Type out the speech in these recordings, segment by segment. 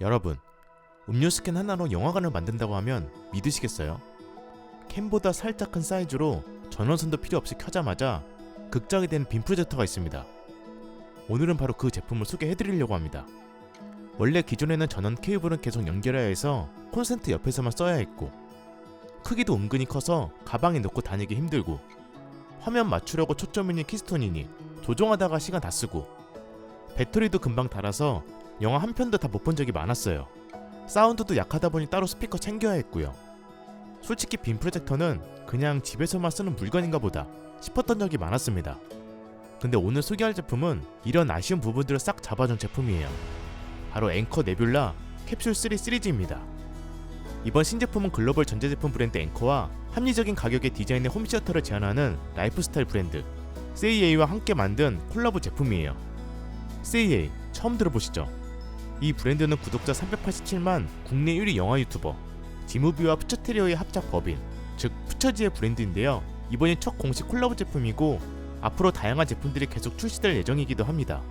여러분, 음료 스캔 하나로 영화관을 만든다고 하면 믿으시겠어요? 캠보다 살짝 큰 사이즈로 전원선도 필요 없이 켜자마자 극장이 되는 빔 프로젝터가 있습니다. 오늘은 바로 그 제품을 소개해드리려고 합니다. 원래 기존에는 전원 케이블은 계속 연결해야 해서 콘센트 옆에서만 써야 했고 크기도 은근히 커서 가방에 넣고 다니기 힘들고 화면 맞추려고 초점이니 키스톤이니 조종하다가 시간 다 쓰고 배터리도 금방 닳아서 영화 한 편도 다 못 본 적이 많았어요. 사운드도 약하다 보니 따로 스피커 챙겨야 했고요. 솔직히 빔 프로젝터는 그냥 집에서만 쓰는 물건인가 보다 싶었던 적이 많았습니다. 근데 오늘 소개할 제품은 이런 아쉬운 부분들을 싹 잡아준 제품이에요. 바로 앵커 네뷸라 캡슐 3 시리즈입니다. 이번 신제품은 글로벌 전자제품 브랜드 앵커와 합리적인 가격의 디자인의 홈시어터를 제안하는 라이프스타일 브랜드 CA와 함께 만든 콜라보 제품이에요. CA 처음 들어보시죠? 이 브랜드는 구독자 387만 국내 1위 영화 유튜버 지무비와 푸처테리오의 합작 법인 즉 푸처지의 브랜드인데요. 이번이 첫 공식 콜라보 제품이고 앞으로 다양한 제품들이 계속 출시될 예정이기도 합니다.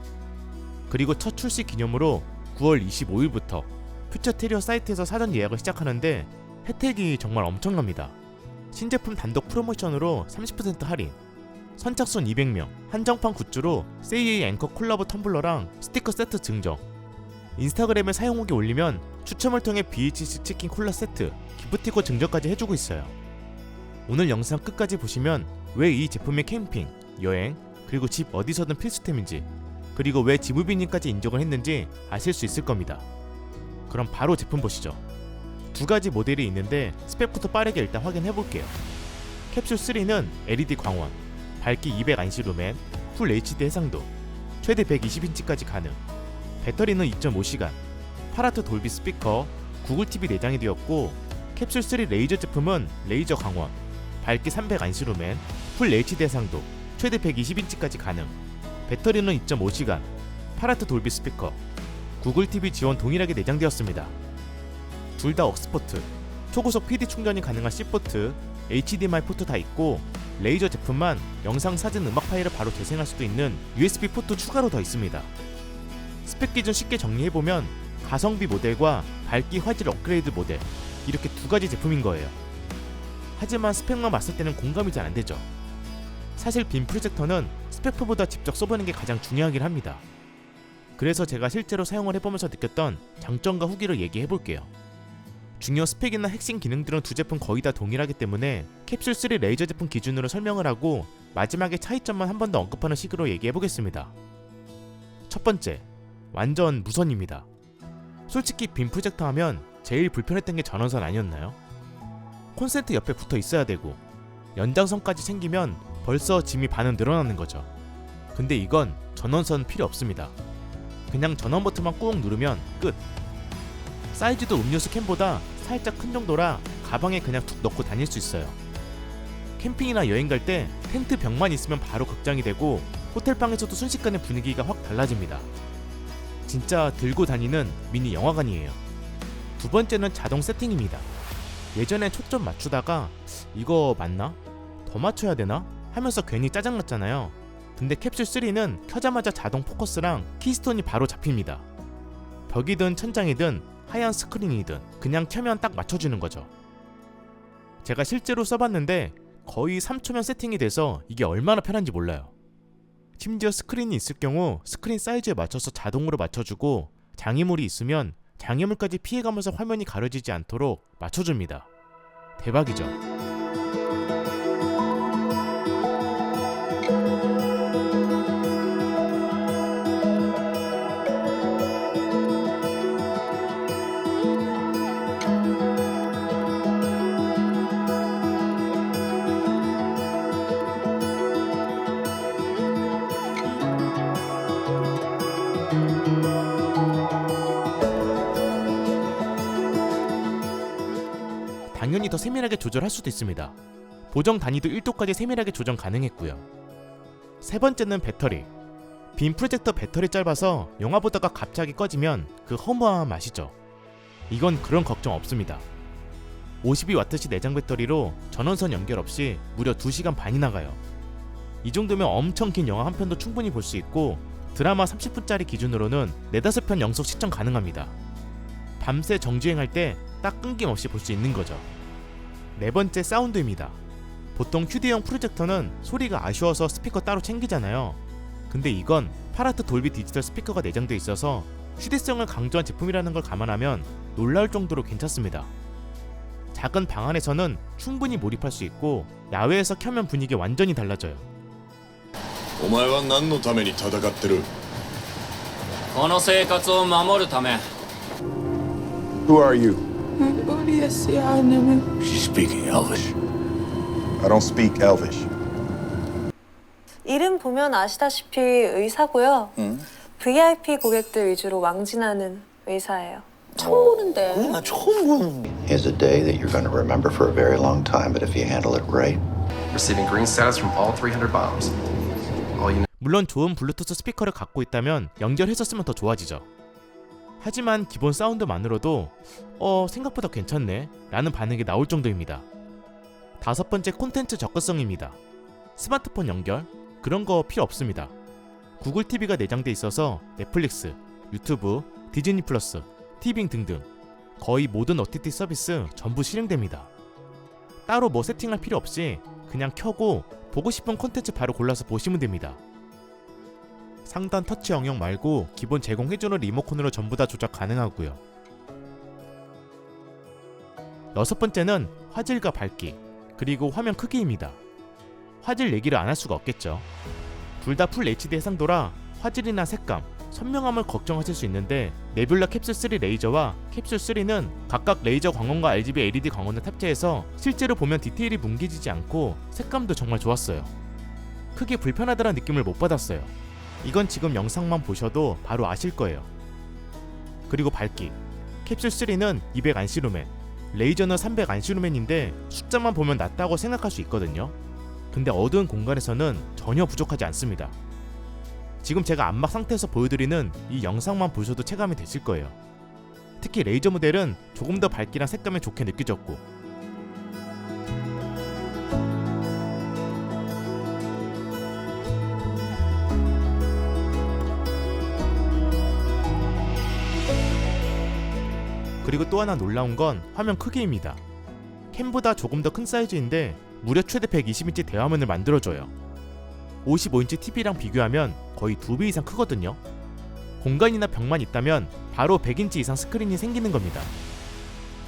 그리고 첫 출시 기념으로 9월 25일부터 퓨처테리어 사이트에서 사전 예약을 시작하는데 혜택이 정말 엄청납니다. 신제품 단독 프로모션으로 30% 할인, 선착순 200명, 한정판 굿즈로 세이에이 앵커 콜라보 텀블러랑 스티커 세트 증정, 인스타그램에 사용 후기 올리면 추첨을 통해 BHC 치킨 콜라 세트, 기프티콘 증정까지 해주고 있어요. 오늘 영상 끝까지 보시면 왜 이 제품이 캠핑, 여행, 그리고 집 어디서든 필수템인지, 그리고 왜 지무비님까지 인정을 했는지 아실 수 있을 겁니다. 그럼 바로 제품 보시죠. 두 가지 모델이 있는데 스펙부터 빠르게 일단 확인해 볼게요. 캡슐 3는 LED 광원, 밝기 200 안시 루멘, 풀 HD 해상도, 최대 120인치까지 가능. 배터리는 2.5시간, 파라트 돌비 스피커, 구글 TV 내장이 되었고 캡슐 3 레이저 제품은 레이저 광원, 밝기 300 안시 루멘, 풀 HD 해상도, 최대 120인치까지 가능. 배터리는 2.5시간, 파라트 돌비 스피커, 구글 TV 지원 동일하게 내장되었습니다. 둘 다 억스포트, 초고속 PD 충전이 가능한 C포트, HDMI 포트 다 있고 레이저 제품만 영상, 사진, 음악 파일을 바로 재생할 수도 있는 USB 포트 추가로 더 있습니다. 스펙 기준 쉽게 정리해보면 가성비 모델과 밝기 화질 업그레이드 모델 이렇게 두 가지 제품인 거예요. 하지만 스펙만 봤을 때는 공감이 잘 안 되죠. 사실 빔 프로젝터는 스펙표보다 직접 써보는 게 가장 중요하긴 합니다. 그래서 제가 실제로 사용을 해보면서 느꼈던 장점과 후기를 얘기해 볼게요. 중요 스펙이나 핵심 기능들은 두 제품 거의 다 동일하기 때문에 캡슐 3 레이저 제품 기준으로 설명을 하고 마지막에 차이점만 한 번 더 언급하는 식으로 얘기해 보겠습니다. 첫 번째, 완전 무선입니다. 솔직히 빔 프로젝터 하면 제일 불편했던 게 전원선 아니었나요? 콘센트 옆에 붙어 있어야 되고 연장선까지 생기면 벌써 짐이 반은 늘어나는 거죠. 근데 이건 전원선 필요 없습니다. 그냥 전원 버튼만 꾹 누르면 끝. 사이즈도 음료수 캔보다 살짝 큰 정도라 가방에 그냥 툭 넣고 다닐 수 있어요. 캠핑이나 여행 갈 때 텐트 벽만 있으면 바로 극장이 되고 호텔방에서도 순식간에 분위기가 확 달라집니다. 진짜 들고 다니는 미니 영화관이에요. 두 번째는 자동 세팅입니다. 예전에 초점 맞추다가 이거 맞나? 더 맞춰야 되나? 하면서 괜히 짜증났잖아요. 근데 캡슐 3는 켜자마자 자동 포커스랑 키스톤이 바로 잡힙니다. 벽이든 천장이든 하얀 스크린이든 그냥 켜면 딱 맞춰주는 거죠. 제가 실제로 써봤는데 거의 3초면 세팅이 돼서 이게 얼마나 편한지 몰라요. 심지어 스크린이 있을 경우 스크린 사이즈에 맞춰서 자동으로 맞춰주고 장애물이 있으면 장애물까지 피해가면서 화면이 가려지지 않도록 맞춰줍니다. 대박이죠. 더 세밀하게 조절할 수도 있습니다. 보정 단위도 1도까지 세밀하게 조정 가능했고요. 세 번째는 배터리. 빔 프로젝터 배터리 짧아서 영화 보다가 갑자기 꺼지면 그 허무함 아시죠? 이건 그런 걱정 없습니다. 52W시 내장 배터리로 전원선 연결 없이 무려 2시간 반이 나가요. 이 정도면 엄청 긴 영화 한 편도 충분히 볼 수 있고 드라마 30분짜리 기준으로는 4, 5편 영속 시청 가능합니다. 밤새 정주행할 때 딱 끊김없이 볼 수 있는 거죠. 네 번째 사운드입니다. 보통 휴대용 프로젝터는 소리가 아쉬워서 스피커 따로 챙기잖아요. 근데 이건 파라트 돌비 디지털 스피커가 내장돼 있어서 휴대성을 강조한 제품이라는 걸 감안하면 놀라울 정도로 괜찮습니다. 작은 방 안에서는 충분히 몰입할 수 있고 야외에서 켜면 분위기 완전히 달라져요. お前は何のために戦ってるこの生活を守るため Who are you? Yes, yeah, I never. She's speaking Elvish I don't speak Elvish. 이름 보면 아시다시피 의사고요. VIP 고객들 위주로 왕진하는 의사예요. 처음 보는데. is a day that you're going to remember for a very long time, but if you handle it right, receiving green status from all 300 bombs. All you 물론 좋은 블루투스 스피커를 갖고 있다면 연결해서 쓰면 더 좋아지죠. 하지만 기본 사운드만으로도 어 생각보다 괜찮네 라는 반응이 나올 정도입니다. 다섯 번째 콘텐츠 접근성입니다. 스마트폰 연결 그런 거 필요 없습니다. 구글 TV가 내장돼 있어서 넷플릭스, 유튜브, 디즈니 플러스, 티빙 등등 거의 모든 OTT 서비스 전부 실행됩니다. 따로 뭐 세팅할 필요 없이 그냥 켜고 보고 싶은 콘텐츠 바로 골라서 보시면 됩니다. 상단 터치 영역 말고 기본 제공해주는 리모컨으로 전부 다 조작 가능하고요. 여섯 번째는 화질과 밝기, 그리고 화면 크기입니다. 화질 얘기를 안 할 수가 없겠죠. 둘 다 풀 HD 해상도라 화질이나 색감, 선명함을 걱정하실 수 있는데 네뷸라 캡슐 3 레이저와 캡슐 3는 각각 레이저 광원과 RGB LED 광원을 탑재해서 실제로 보면 디테일이 뭉개지지 않고 색감도 정말 좋았어요. 크게 불편하다는 느낌을 못 받았어요. 이건 지금 영상만 보셔도 바로 아실 거예요. 그리고 밝기. 캡슐 3는 200 안시루멘, 레이저는 300 안시루멘인데 숫자만 보면 낮다고 생각할 수 있거든요. 근데 어두운 공간에서는 전혀 부족하지 않습니다. 지금 제가 안막 상태에서 보여드리는 이 영상만 보셔도 체감이 되실 거예요. 특히 레이저 모델은 조금 더 밝기랑 색감이 좋게 느껴졌고 그리고 또 하나 놀라운 건 화면 크기입니다. 캠보다 조금 더 큰 사이즈인데 무려 최대 120인치 대화면을 만들어줘요. 55인치 TV랑 비교하면 거의 두배 이상 크거든요. 공간이나 벽만 있다면 바로 100인치 이상 스크린이 생기는 겁니다.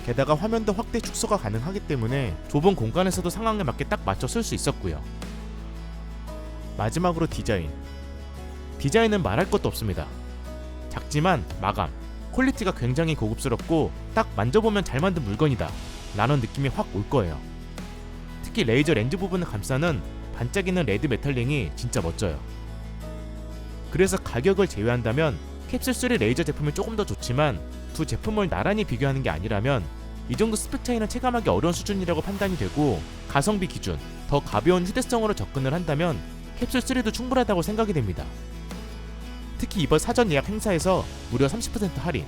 게다가 화면도 확대 축소가 가능하기 때문에 좁은 공간에서도 상황에 맞게 딱 맞춰 쓸 수 있었고요. 마지막으로 디자인. 디자인은 말할 것도 없습니다. 작지만 마감, 퀄리티가 굉장히 고급스럽고 딱 만져보면 잘 만든 물건이다 라는 느낌이 확 올 거예요. 특히 레이저 렌즈 부분을 감싸는 반짝이는 레드 메탈링이 진짜 멋져요. 그래서 가격을 제외한다면 캡슐 3 레이저 제품이 조금 더 좋지만 두 제품을 나란히 비교하는 게 아니라면 이 정도 스펙 차이는 체감하기 어려운 수준이라고 판단이 되고 가성비 기준 더 가벼운 휴대성으로 접근을 한다면 캡슐 3도 충분하다고 생각이 됩니다. 특히 이번 사전 예약 행사에서 무려 30% 할인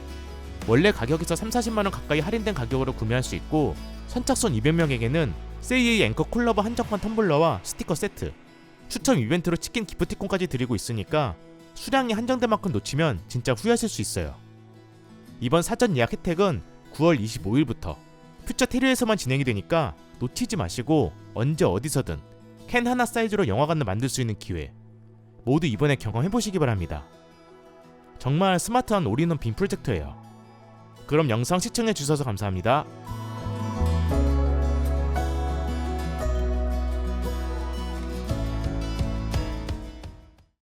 원래 가격에서 3, 40만 원 가까이 할인된 가격으로 구매할 수 있고 선착순 200명에게는 세이에이 앵커 쿨러버 한정판 텀블러와 스티커 세트 추첨 이벤트로 치킨 기프티콘까지 드리고 있으니까 수량이 한정된 만큼 놓치면 진짜 후회하실 수 있어요. 이번 사전 예약 혜택은 9월 25일부터 퓨처 테리에서만 진행이 되니까 놓치지 마시고 언제 어디서든 캔 하나 사이즈로 영화관을 만들 수 있는 기회 모두 이번에 경험해 보시기 바랍니다. 정말 스마트한 올인원 빔 프로젝터예요. 그럼 영상 시청해 주셔서 감사합니다.